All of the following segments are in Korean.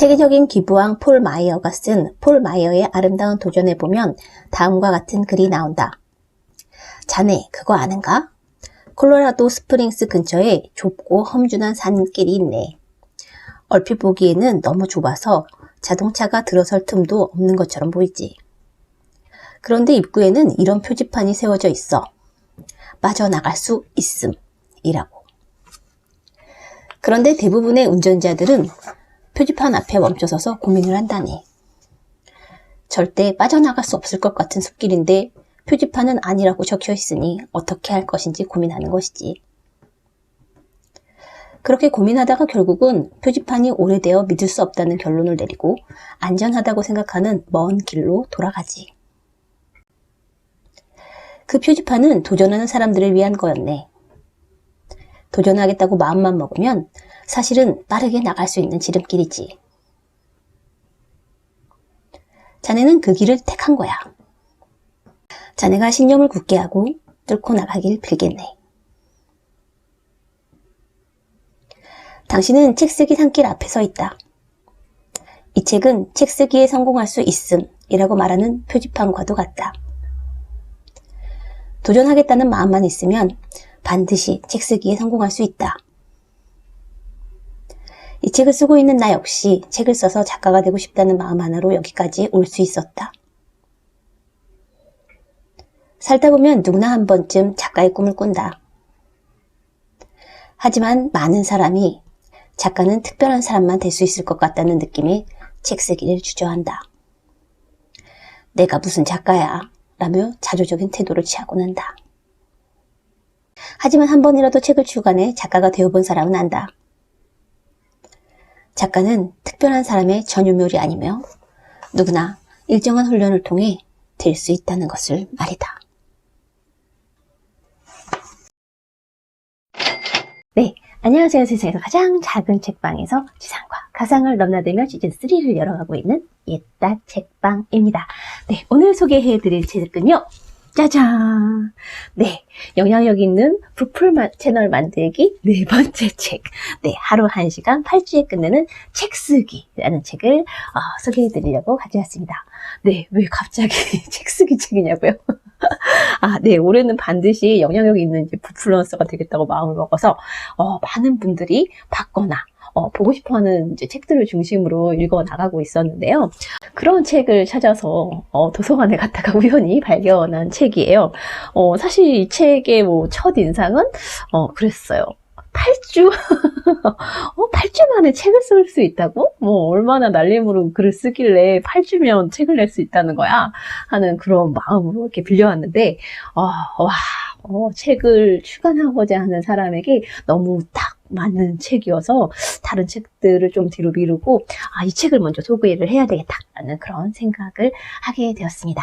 세계적인 기부왕 폴 마이어가 쓴 폴 마이어의 아름다운 도전에 보면 다음과 같은 글이 나온다. 자네, 그거 아는가? 콜로라도 스프링스 근처에 좁고 험준한 산길이 있네. 얼핏 보기에는 너무 좁아서 자동차가 들어설 틈도 없는 것처럼 보이지. 그런데 입구에는 이런 표지판이 세워져 있어. 빠져나갈 수 있음. 이라고. 그런데 대부분의 운전자들은 표지판 앞에 멈춰서서 고민을 한다네. 절대 빠져나갈 수 없을 것 같은 숲길인데 표지판은 아니라고 적혀 있으니 어떻게 할 것인지 고민하는 것이지. 그렇게 고민하다가 결국은 표지판이 오래되어 믿을 수 없다는 결론을 내리고 안전하다고 생각하는 먼 길로 돌아가지. 그 표지판은 도전하는 사람들을 위한 거였네. 도전하겠다고 마음만 먹으면 사실은 빠르게 나갈 수 있는 지름길이지. 자네는 그 길을 택한 거야. 자네가 신념을 굳게 하고 뚫고 나가길 빌겠네. 당신은 책 쓰기 산길 앞에 서 있다. 이 책은 책 쓰기에 성공할 수 있음이라고 말하는 표지판과도 같다. 도전하겠다는 마음만 있으면 반드시 책 쓰기에 성공할 수 있다. 이 책을 쓰고 있는 나 역시 책을 써서 작가가 되고 싶다는 마음 하나로 여기까지 올 수 있었다. 살다 보면 누구나 한 번쯤 작가의 꿈을 꾼다. 하지만 많은 사람이 작가는 특별한 사람만 될 수 있을 것 같다는 느낌이 책 쓰기를 주저한다. 내가 무슨 작가야? 라며 자조적인 태도를 취하곤 한다. 하지만 한 번이라도 책을 출간해 작가가 되어본 사람은 안다. 작가는 특별한 사람의 전유물이 아니며 누구나 일정한 훈련을 통해 될 수 있다는 것을 말이다. 네, 안녕하세요. 세상에서 가장 작은 책방에서 지상과 가상을 넘나들며 시즌3를 열어가고 있는 옛다 책방입니다. 네, 오늘 소개해드릴 책은요. 짜잔! 네, 영향력 있는 부풀 마- 채널 만들기 네 번째 책. 네, 하루 한 시간 8주에 끝내는 책 쓰기라는 책을 어, 소개해 드리려고 가져왔습니다. 네, 왜 갑자기 책 쓰기 책이냐고요? 아, 네, 올해는 반드시 영향력 있는 부플런서가 되겠다고 마음을 먹어서 어, 많은 분들이 받거나 어, 보고 싶어하는 이제 책들을 중심으로 읽어 나가고 있었는데요. 그런 책을 찾아서 어, 도서관에 갔다가 우연히 발견한 책이에요. 어, 사실 이 책의 뭐 첫 인상은 어, 그랬어요. 8주? 어, 8주 만에 책을 쓸 수 있다고? 뭐, 얼마나 날림으로 글을 쓰길래 8주면 책을 낼 수 있다는 거야? 하는 그런 마음으로 이렇게 빌려왔는데, 어, 와, 어, 책을 출간하고자 하는 사람에게 너무 딱 맞는 책이어서 다른 책들을 좀 뒤로 미루고, 아, 이 책을 먼저 소개를 해야 되겠다라는 그런 생각을 하게 되었습니다.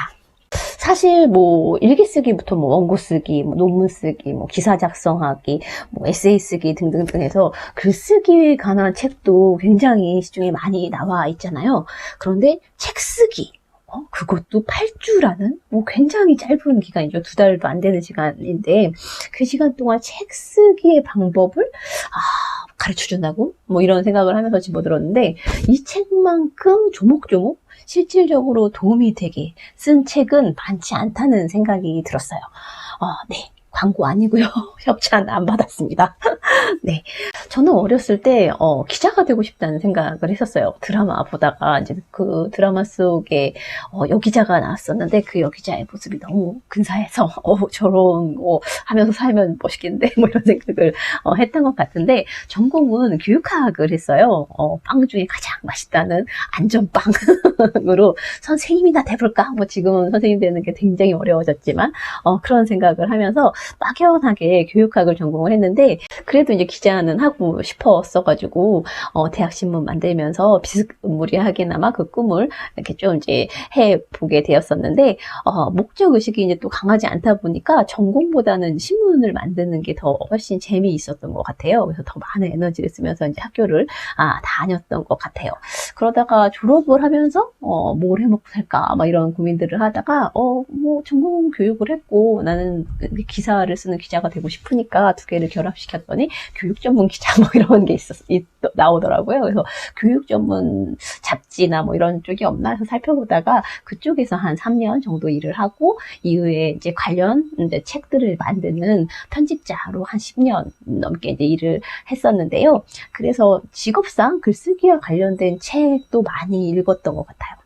사실 뭐 일기 쓰기부터 뭐 원고 쓰기, 뭐 논문 쓰기, 뭐 기사 작성하기, 뭐 에세이 쓰기 등등등 해서 글쓰기에 관한 책도 굉장히 시중에 많이 나와 있잖아요. 그런데 책 쓰기 어, 그것도 8주라는 뭐 굉장히 짧은 기간이죠. 두 달도 안 되는 시간인데 그 시간 동안 책 쓰기의 방법을 아, 가르쳐 준다고? 뭐 이런 생각을 하면서 집어들었는데 이 책만큼 조목조목 실질적으로 도움이 되게 쓴 책은 많지 않다는 생각이 들었어요. 어, 네. 광고 아니고요. 협찬 안 받았습니다. 네. 저는 어렸을 때 어, 기자가 되고 싶다는 생각을 했었어요. 드라마 보다가 이제 그 드라마 속에 어, 여기자가 나왔었는데 그 여기자의 모습이 너무 근사해서 어, 저런 거 하면서 살면 멋있겠는데 뭐 이런 생각을 어, 했던 것 같은데 전공은 교육학을 했어요. 어, 빵 중에 가장 맛있다는 안전빵으로 선생님이나 돼볼까? 뭐 지금은 선생님 되는 게 굉장히 어려워졌지만 어, 그런 생각을 하면서 막연하게 교육학을 전공을 했는데 그래도 이제 기자는 하고 싶었어가지고 어, 대학 신문 만들면서 비스무리하게나마 그 꿈을 이렇게 좀 이제 해 보게 되었었는데 어, 목적 의식이 이제 또 강하지 않다 보니까 전공보다는 신문을 만드는 게 더 훨씬 재미 있었던 것 같아요. 그래서 더 많은 에너지를 쓰면서 이제 학교를 아, 다녔던 것 같아요. 그러다가 졸업을 하면서 어, 뭘 해먹고 살까 막 이런 고민들을 하다가 어, 뭐 전공 교육을 했고 나는 기사를 쓰는 기자가 되고 싶으니까 두 개를 결합시켰더니 교육 전문 기자 뭐 이런 게 있었 있, 나오더라고요. 그래서 교육 전문 잡지나 뭐 이런 쪽이 없나 해서 살펴보다가 그쪽에서 한 3년 정도 일을 하고 이후에 이제 관련 이제 책들을 만드는 편집자로 한 10년 넘게 이제 일을 했었는데요. 그래서 직업상 글쓰기와 관련된 책도 많이 읽었던 것 같아요.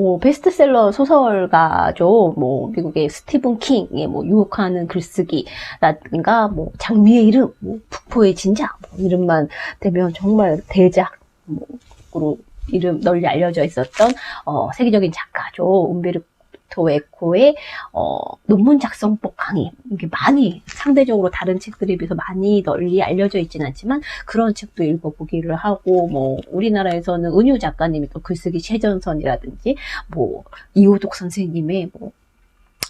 뭐 베스트셀러 소설가죠. 뭐 미국의 스티븐 킹의 뭐 유혹하는 글쓰기라든가 뭐 장미의 이름, 뭐 북포의 진작 뭐 이름만 되면 정말 대작 뭐로 이름 널리 알려져 있었던 어, 세계적인 작가죠. 움베르 토 에코의 어, 논문 작성법 강의. 이게 많이 상대적으로 다른 책들에 비해서 많이 널리 알려져 있지는 않지만 그런 책도 읽어보기를 하고 뭐 우리나라에서는 은유 작가님이 또 글쓰기 최전선이라든지 뭐 이호독 선생님의 뭐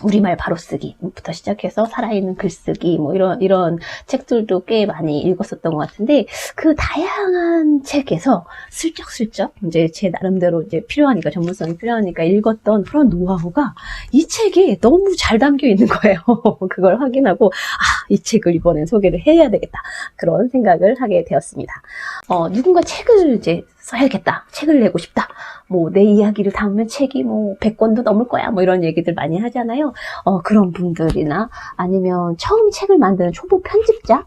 우리말 바로 쓰기부터 시작해서 살아있는 글쓰기 뭐 이런 이런 책들도 꽤 많이 읽었었던 것 같은데 그 다양한 책에서 슬쩍슬쩍 이제 제 나름대로 이제 필요하니까 전문성이 필요하니까 읽었던 그런 노하우가 이 책에 너무 잘 담겨 있는 거예요. 그걸 확인하고 아 이 책을 이번엔 소개를 해야 되겠다 그런 생각을 하게 되었습니다. 어, 누군가 책을 이제 써야겠다. 책을 내고 싶다. 뭐, 내 이야기를 담으면 책이 뭐, 100권도 넘을 거야. 뭐, 이런 얘기들 많이 하잖아요. 어, 그런 분들이나 아니면 처음 책을 만드는 초보 편집자?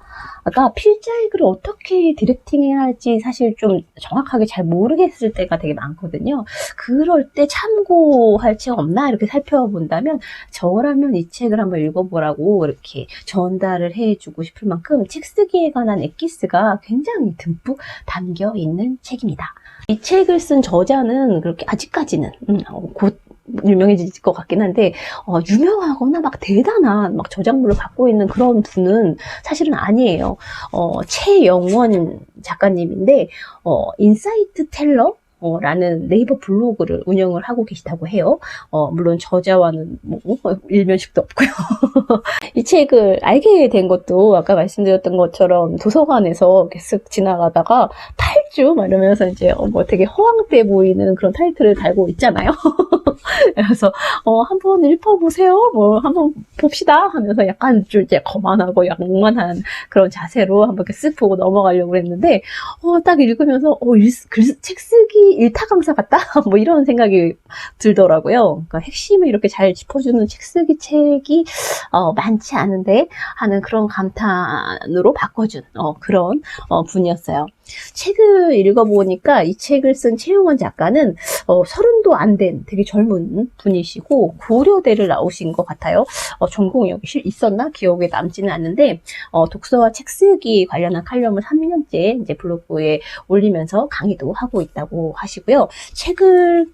가 필자의 글을 어떻게 디렉팅 해야 할지 사실 좀 정확하게 잘 모르겠을 때가 되게 많거든요. 그럴 때 참고할 책 없나 이렇게 살펴본다면 저라면 이 책을 한번 읽어보라고 이렇게 전달을 해주고 싶을 만큼 책 쓰기에 관한 엑기스가 굉장히 듬뿍 담겨 있는 책입니다. 이 책을 쓴 저자는 그렇게 아직까지는 음, 어, 곧 유명해질 것 같긴 한데 어, 유명하거나 막 대단한 막 저작물을 갖고 있는 그런 분은 사실은 아니에요. 어, 최영원 작가님인데 어, 인사이트 텔러 어, 라는 네이버 블로그를 운영을 하고 계시다고 해요. 어, 물론 저자와는 뭐, 뭐 일면식도 없고요. 이 책을 알게 된 것도 아까 말씀드렸던 것처럼 도서관에서 계속 지나가다가 탈주 막 이러면서 이제 어, 뭐 되게 허황돼 보이는 그런 타이틀을 달고 있잖아요. 그래서 어, 한번 읽어보세요. 뭐 한번 봅시다 하면서 약간 좀 이제 거만하고 양만한 그런 자세로 한번 이렇게 쓱 보고 넘어가려고 했는데 어, 딱 읽으면서 어, 일, 글, 책 쓰기 일타 강사 같다? 뭐 이런 생각이 들더라고요. 그러니까 핵심을 이렇게 잘 짚어주는 책 쓰기 책이 어, 많지 않은데 하는 그런 감탄으로 바꿔준 어, 그런 어, 분이었어요. 책을 읽어보니까 이 책을 쓴 최용원 작가는 어, 서른도 안 된 되게 젊은 분이시고 고려대를 나오신 것 같아요. 어, 전공이 여기 있었나 기억에 남지는 않는데 어, 독서와 책 쓰기 관련한 칼럼을 3년째 이제 블로그에 올리면서 강의도 하고 있다고 하시고요. 책을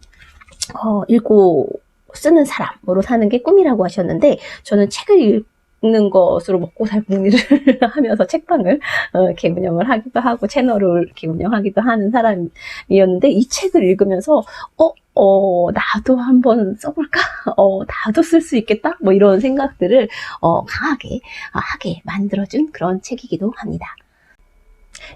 어, 읽고 쓰는 사람으로 사는 게 꿈이라고 하셨는데 저는 책을 읽 읽는 것으로 먹고 살는 일을 하면서 책방을 어, 이렇게 운영을 하기도 하고 채널을 이렇게 운영하기도 하는 사람이었는데 이 책을 읽으면서 어, 어, 나도 한번 써볼까? 어, 나도 쓸 수 있겠다? 뭐 이런 생각들을 어, 강하게 어, 하게 만들어준 그런 책이기도 합니다.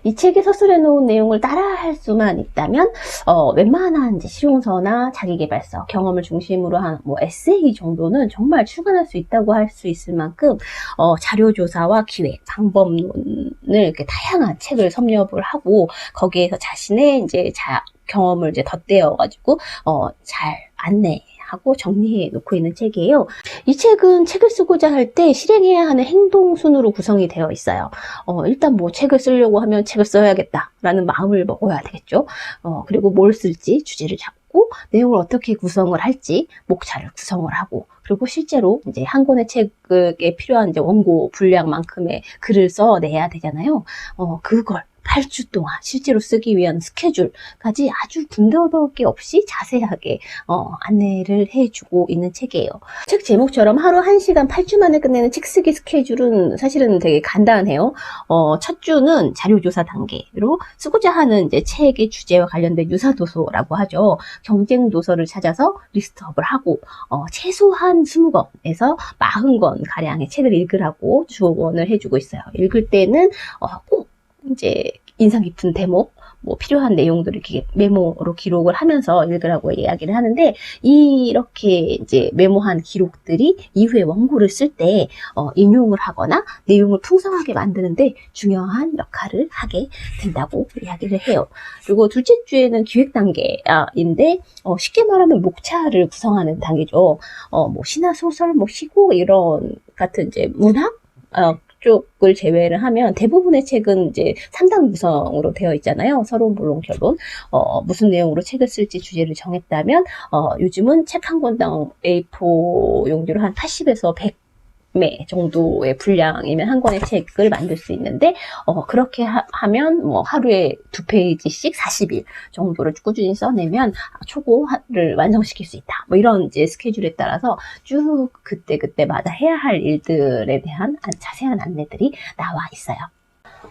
이 책에 서술해 놓은 내용을 따라할 수만 있다면 어, 웬만한 이제 실용서나 자기개발서 경험을 중심으로 한 뭐 에세이 정도는 정말 출간할 수 있다고 할 수 있을 만큼 어, 자료 조사와 기획, 방법론을 이렇게 다양한 책을 섭렵을 하고 거기에서 자신의 이제 자, 경험을 이제 덧대어 가지고 어, 잘 안내 하고 정리해 놓고 있는 책이에요. 이 책은 책을 쓰고자 할 때 실행해야 하는 행동 순으로 구성이 되어 있어요. 어, 일단 뭐 책을 쓰려고 하면 책을 써야겠다라는 마음을 먹어야 되겠죠. 어, 그리고 뭘 쓸지 주제를 잡고 내용을 어떻게 구성을 할지 목차를 구성을 하고 그리고 실제로 이제 한 권의 책에 필요한 이제 원고 분량만큼의 글을 써내야 되잖아요. 어, 그걸 8주 동안 실제로 쓰기 위한 스케줄까지 아주 군더더기 없이 자세하게 어, 안내를 해주고 있는 책이에요. 책 제목처럼 하루 1시간 8주 만에 끝내는 책 쓰기 스케줄은 사실은 되게 간단해요. 어, 첫 주는 자료조사 단계로 쓰고자 하는 이제 책의 주제와 관련된 유사도서라고 하죠. 경쟁 도서를 찾아서 리스트업을 하고 어, 최소한 20권에서 40권 가량의 책을 읽으라고 조언을 해주고 있어요. 읽을 때는 어, 꼭 이제 인상 깊은 대목, 뭐 필요한 내용들을 이렇게 메모로 기록을 하면서 읽으라고 이야기를 하는데 이렇게 이제 메모한 기록들이 이후에 원고를 쓸 때 어, 인용을 하거나 내용을 풍성하게 만드는데 중요한 역할을 하게 된다고 이야기를 해요. 그리고 둘째 주에는 기획 단계인데 어, 쉽게 말하면 목차를 구성하는 단계죠. 어, 뭐 신화 소설, 뭐 시고 이런 같은 이제 문학 어, 쪽을 제외를 하면 대부분의 책은 이제 3단 구성으로 되어 있잖아요. 서론, 본론, 결론. 어, 무슨 내용으로 책을 쓸지 주제를 정했다면 어, 요즘은 책 한 권당 A4 용지로 한 80에서 100 매 정도의 분량이면 한 권의 책을 만들 수 있는데 어, 그렇게 하, 면뭐 하루에 두 페이지씩 40일 정도를 꾸준히 써내면 초고를 완성시킬 수 있다. 뭐 이런 이제 스케줄에 따라서 쭉 그때 그때마다 해야 할 일들에 대한 자세한 안내들이 나와 있어요.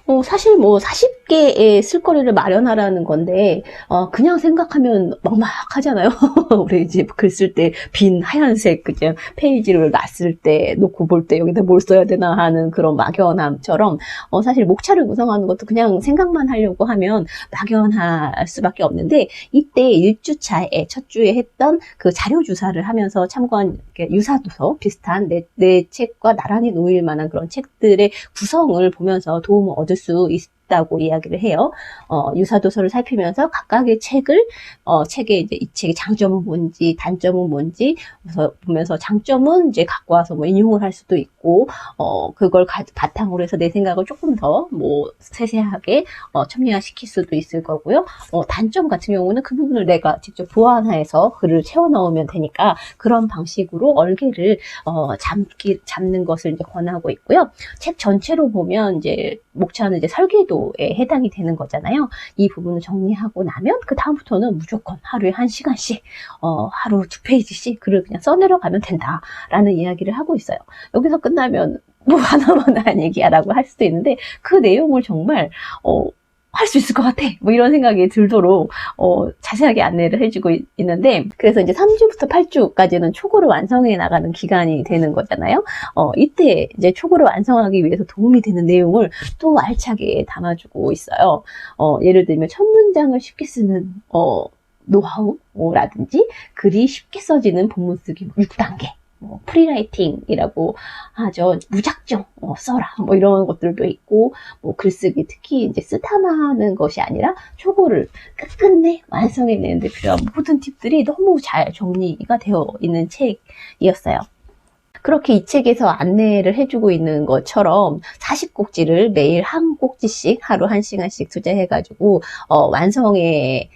어, 사실 뭐 40개의 쓸거리를 마련하라는 건데 어, 그냥 생각하면 막막하잖아요. 우리 이제 글 쓸 때 빈 하얀색 그냥 페이지를 놨을 때 놓고 볼 때 여기다 뭘 써야 되나 하는 그런 막연함처럼 어, 사실 목차를 구성하는 것도 그냥 생각만 하려고 하면 막연할 수밖에 없는데 이때 1주차에 첫 주에 했던 그 자료 주사를 하면서 참고한 이렇게 유사 도서 비슷한 내, 내 책과 나란히 놓일 만한 그런 책들의 구성을 보면서 도움을 얻을 수 있다고 이야기를 해요. 어, 유사 도서를 살피면서 각각의 책을 어, 책의 이제 이 책의 장점은 뭔지 단점은 뭔지 보면서 장점은 이제 갖고 와서 뭐 인용을 할 수도 있고 어, 그걸 가, 바탕으로 해서 내 생각을 조금 더 뭐 세세하게 어, 첨예화시킬 수도 있을 거고요. 어, 단점 같은 경우는 그 부분을 내가 직접 보완해서 글을 채워 넣으면 되니까 그런 방식으로 얼개를 어, 잡기, 잡는 것을 이제 권하고 있고요. 책 전체로 보면 이제 목차는 이제 설계도에 해당이 되는 거잖아요. 이 부분을 정리하고 나면 그 다음부터는 무조건 하루에 한 시간씩 어, 하루 두 페이지씩 글을 그냥 써내려 가면 된다라는 이야기를 하고 있어요. 여기서 끝 나면 뭐 하나만 한 얘기야라고 할 수도 있는데 그 내용을 정말 어, 할 수 있을 것 같아. 뭐 이런 생각이 들도록 어, 자세하게 안내를 해주고 있, 는데 그래서 이제 3주부터 8주까지는 초고를 완성해 나가는 기간이 되는 거잖아요. 어, 이때 이제 초고를 완성하기 위해서 도움이 되는 내용을 또 알차게 담아주고 있어요. 어, 예를 들면 첫 문장을 쉽게 쓰는 어, 노하우라든지 글이 쉽게 써지는 본문 쓰기 6단계. 뭐 프리라이팅이라고 하죠. 무작정 어, 써라 뭐 이런 것들도 있고 뭐 글쓰기 특히 이제 쓰탐하는 것이 아니라 초고를 끝끝내 완성해내는 데 필요한 모든 팁들이 너무 잘 정리가 되어 있는 책이었어요. 그렇게 이 책에서 안내를 해주고 있는 것처럼 40꼭지를 매일 한 꼭지씩 하루 한 시간씩 투자해가지고 어, 완성해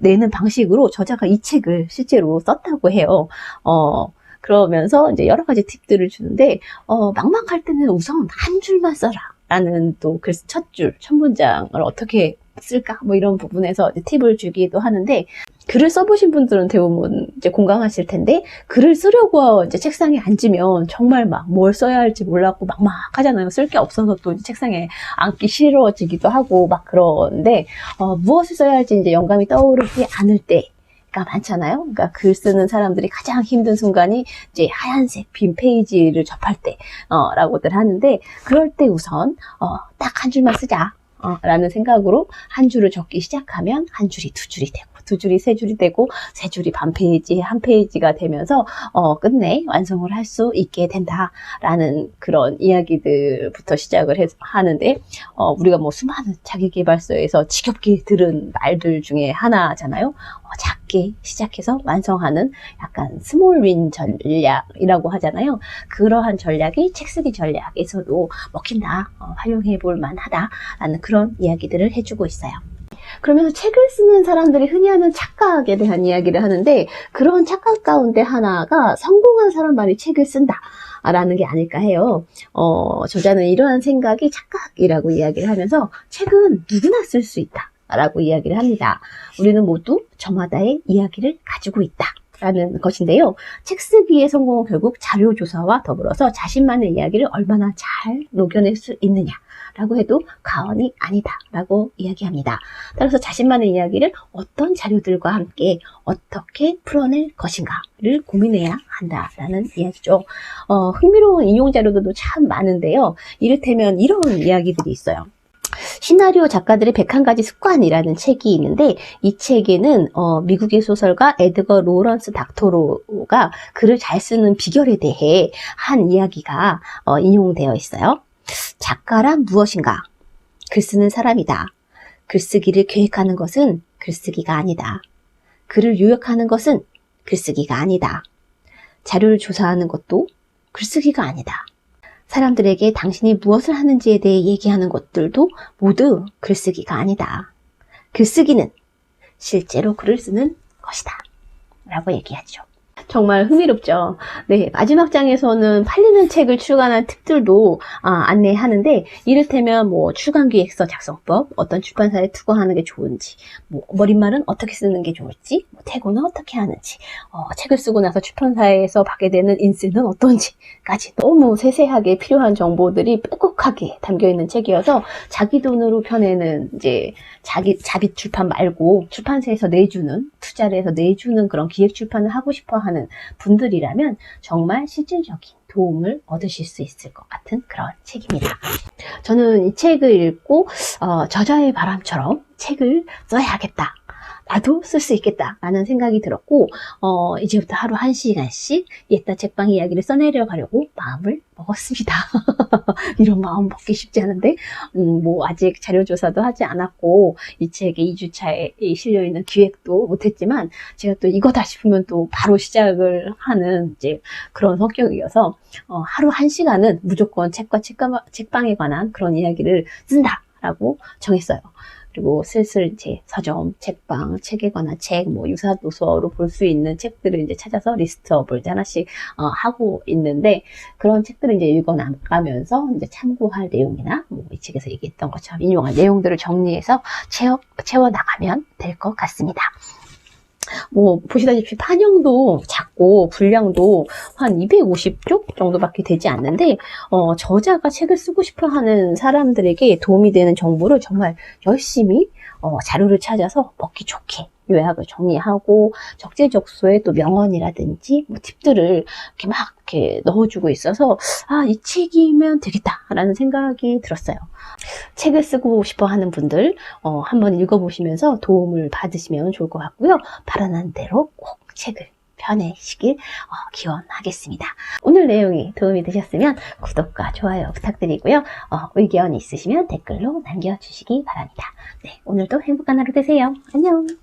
내는 방식으로 저자가 이 책을 실제로 썼다고 해요. 어, 그러면서 이제 여러 가지 팁들을 주는데 어, 막막할 때는 우선 한 줄만 써라. 라는 또 글 첫 줄, 첫 문장을 어떻게 쓸까? 뭐 이런 부분에서 팁을 주기도 하는데 글을 써보신 분들은 대부분 이제 공감하실 텐데 글을 쓰려고 이제 책상에 앉으면 정말 막 뭘 써야 할지 몰랐고 막막하잖아요. 쓸 게 없어서 또 책상에 앉기 싫어지기도 하고 막 그런데 어, 무엇을 써야 할지 이제 영감이 떠오르지 않을 때 가 많잖아요. 그러니까 글 쓰는 사람들이 가장 힘든 순간이 이제 하얀색 빈 페이지를 접할 때라고들 어, 하는데 그럴 때 우선 어, 딱 한 줄만 쓰자. 어, 라는 생각으로 한 줄을 적기 시작하면 한 줄이 두 줄이 되고 두 줄이 세 줄이 되고 세 줄이 반 페이지 한 페이지가 되면서 어, 끝내 완성을 할 수 있게 된다라는 그런 이야기들부터 시작을 해, 하는데 어, 우리가 뭐 수많은 자기개발서에서 지겹게 들은 말들 중에 하나잖아요. 어, 작게 시작해서 완성하는 약간 스몰 윈 전략이라고 하잖아요. 그러한 전략이 책 쓰기 전략에서도 먹힌다, 어, 활용해 볼 만하다라는 그런 이야기들을 해주고 있어요. 그러면서 책을 쓰는 사람들이 흔히 하는 착각에 대한 이야기를 하는데 그런 착각 가운데 하나가 성공한 사람만이 책을 쓴다. 라는 게 아닐까 해요. 어, 저자는 이러한 생각이 착각이라고 이야기를 하면서 책은 누구나 쓸 수 있다. 라고 이야기를 합니다. 우리는 모두 저마다의 이야기를 가지고 있다. 라는 것인데요. 책 쓰기의 성공은 결국 자료 조사와 더불어서 자신만의 이야기를 얼마나 잘 녹여낼 수 있느냐. 라고 해도 과언이 아니다. 라고 이야기합니다. 따라서 자신만의 이야기를 어떤 자료들과 함께 어떻게 풀어낼 것인가를 고민해야 한다라는 이야기죠. 어, 흥미로운 인용 자료들도 참 많은데요. 이를테면 이런 이야기들이 있어요. 시나리오 작가들의 101가지 습관이라는 책이 있는데 이 책에는 어, 미국의 소설가 에드거 로런스 닥토로가 글을 잘 쓰는 비결에 대해 한 이야기가 어, 인용되어 있어요. 작가란 무엇인가? 글 쓰는 사람이다. 글쓰기를 계획하는 것은 글쓰기가 아니다. 글을 요약하는 것은 글쓰기가 아니다. 자료를 조사하는 것도 글쓰기가 아니다. 사람들에게 당신이 무엇을 하는지에 대해 얘기하는 것들도 모두 글쓰기가 아니다. 글쓰기는 실제로 글을 쓰는 것이다. 라고 얘기하죠. 정말 흥미롭죠. 네, 마지막 장에서는 팔리는 책을 출간한 팁들도 아, 안내하는데 이를테면 뭐 출간 기획서 작성법, 어떤 출판사에 투고하는 게 좋은지, 뭐 머릿말은 어떻게 쓰는 게 좋을지, 뭐 태고는 어떻게 하는지, 어, 책을 쓰고 나서 출판사에서 받게 되는 인세는 어떤지까지 너무 세세하게 필요한 정보들이 빽빽하게 담겨 있는 책이어서 자기 돈으로 펴내는 이제 자기 자비 출판 말고 출판사에서 내주는 투자를 해서 내주는 그런 기획 출판을 하고 싶어 하는 분들이라면 정말 실질적인 도움을 얻으실 수 있을 것 같은 그런 책입니다. 저는 이 책을 읽고 어, 저자의 바람처럼 책을 써야겠다. 나도 쓸 수 있겠다라는 생각이 들었고 어, 이제부터 하루 한 시간씩 옛다 책방 이야기를 써내려 가려고 마음을 먹었습니다. 이런 마음 먹기 쉽지 않은데 음, 뭐 아직 자료 조사도 하지 않았고 이 책의 2주차에 실려 있는 기획도 못했지만 제가 또 이거다 싶으면 또 바로 시작을 하는 이제 그런 성격이어서 어, 하루 한 시간은 무조건 책과 책방, 책방에 관한 그런 이야기를 쓴다라고 정했어요. 그리고 슬슬 이제 서점, 책방, 관한 책, 뭐 유사 도서로 볼 수 있는 책들을 이제 찾아서 리스트업을 하나씩 어, 하고 있는데 그런 책들을 이제 읽어 나가면서 이제 참고할 내용이나 뭐 이 책에서 얘기했던 것처럼 인용할 내용들을 정리해서 채워, 채워 나가면 될 것 같습니다. 뭐 보시다시피 판형도 작고 분량도 한 250쪽 정도밖에 되지 않는데 어, 저자가 책을 쓰고 싶어 하는 사람들에게 도움이 되는 정보를 정말 열심히 어, 자료를 찾아서 먹기 좋게 요약을 정리하고 적재적소에 또 명언이라든지 뭐 팁들을 이렇게 막 이렇게 넣어주고 있어서 아 이 책이면 되겠다라는 생각이 들었어요. 책을 쓰고 싶어 하는 분들 어, 한번 읽어보시면서 도움을 받으시면 좋을 것 같고요. 발언한 대로 꼭 책을 펴내시길 어, 기원하겠습니다. 오늘 내용이 도움이 되셨으면 구독과 좋아요 부탁드리고요. 어, 의견 있으시면 댓글로 남겨주시기 바랍니다. 네, 오늘도 행복한 하루 되세요. 안녕!